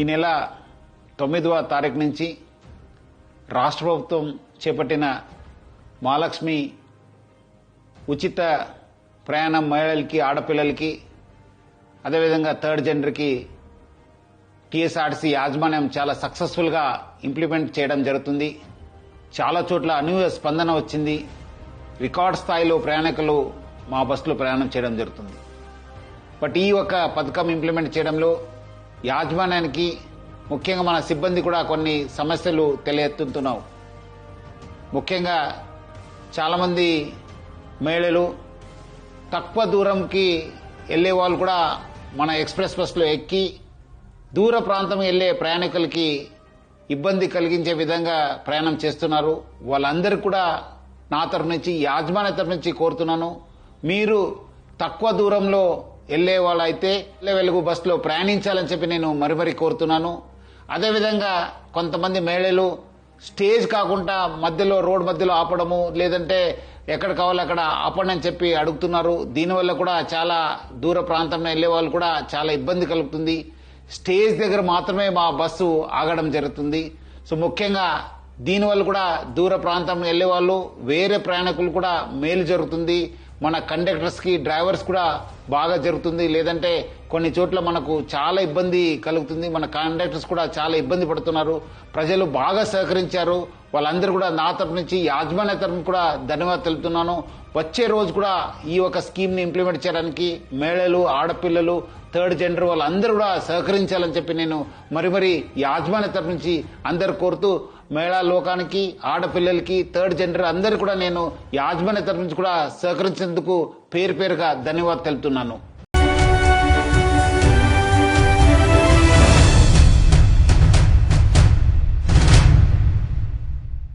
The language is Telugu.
ఈ నెల తొమ్మిదవ తారీఖు నుంచి రాష్ట్ర ప్రభుత్వం చేపట్టిన మహాలక్ష్మి ఉచిత ప్రయాణం మహిళలకి ఆడపిల్లలకి అదేవిధంగా థర్డ్ జెండర్కి టీఎస్ఆర్టీసీ యాజమాన్యం చాలా సక్సెస్ఫుల్గా ఇంప్లిమెంట్ చేయడం జరుగుతుంది. చాలా చోట్ల అనూహ్య స్పందన వచ్చింది. రికార్డ్ స్థాయిలో ప్రయాణికులు మా బస్సులో ప్రయాణం చేయడం జరుగుతుంది. బట్ ఈ ఒక పథకం ఇంప్లిమెంట్ చేయడంలో యాజమాన్యానికి ముఖ్యంగా మన సిబ్బంది కూడా కొన్ని సమస్యలు తెలియెత్తుతున్నావు ముఖ్యంగా చాలామంది మహిళలు తక్కువ దూరంకి వెళ్ళే వాళ్ళు కూడా మన ఎక్స్ప్రెస్ బస్సులో ఎక్కి దూర ప్రాంతం వెళ్ళే ప్రయాణికులకి ఇబ్బంది కలిగించే విధంగా ప్రయాణం చేస్తున్నారు. వాళ్ళందరూ కూడా నా తరఫు నుంచి యాజమాన్య తరఫు నుంచి కోరుతున్నాను మీరు తక్కువ దూరంలో వెళ్ళే వాళ్ళైతే వెలుగు బస్సులో ప్రయాణించాలని చెప్పి నేను మరిమరి కోరుతున్నాను. అదేవిధంగా కొంతమంది మహిళలు స్టేజ్ కాకుండా మధ్యలో రోడ్ మధ్యలో ఆపడము లేదంటే ఎక్కడ కావాలో అక్కడ ఆపండి అని చెప్పి అడుగుతున్నారు. దీనివల్ల కూడా చాలా దూర ప్రాంతంలో వెళ్ళే వాళ్ళు కూడా చాలా ఇబ్బంది కలుగుతుంది. స్టేజ్ దగ్గర మాత్రమే మా బస్సు ఆగడం జరుగుతుంది. సో ముఖ్యంగా దీనివల్ల కూడా దూర ప్రాంతం వెళ్ళే వాళ్ళు వేరే ప్రయాణికులు కూడా మేలు జరుగుతుంది. మన కండక్టర్స్కి డ్రైవర్స్ కూడా బాగా జరుగుతుంది. లేదంటే కొన్ని చోట్ల మనకు చాలా ఇబ్బంది కలుగుతుంది. మన కండక్టర్స్ కూడా చాలా ఇబ్బంది పడుతున్నారు. ప్రజలు బాగా సహకరించారు. వాళ్ళందరూ కూడా నా తరపు నుంచి యాజమాన్య తరపు కూడా ధన్యవాదాలు తెలుపుతున్నాను. వచ్చే రోజు కూడా ఈ ఒక స్కీమ్ని ఇంప్లిమెంట్ చేయడానికి మేళలు ఆడపిల్లలు థర్డ్ జెండర్ వాళ్ళందరూ కూడా సహకరించాలని చెప్పి నేను మరి మరి యాజమాన్య తరపు నుంచి అందరు కోరుతూ మహిళా లోకానికి ఆడపిల్లలకి థర్డ్ జెండర్ అందరు కూడా నేను యాజమాన్య తరపు నుంచి కూడా సహకరించేందుకు పేరు పేరుగా ధన్యవాదాలు తెలుపుతున్నాను.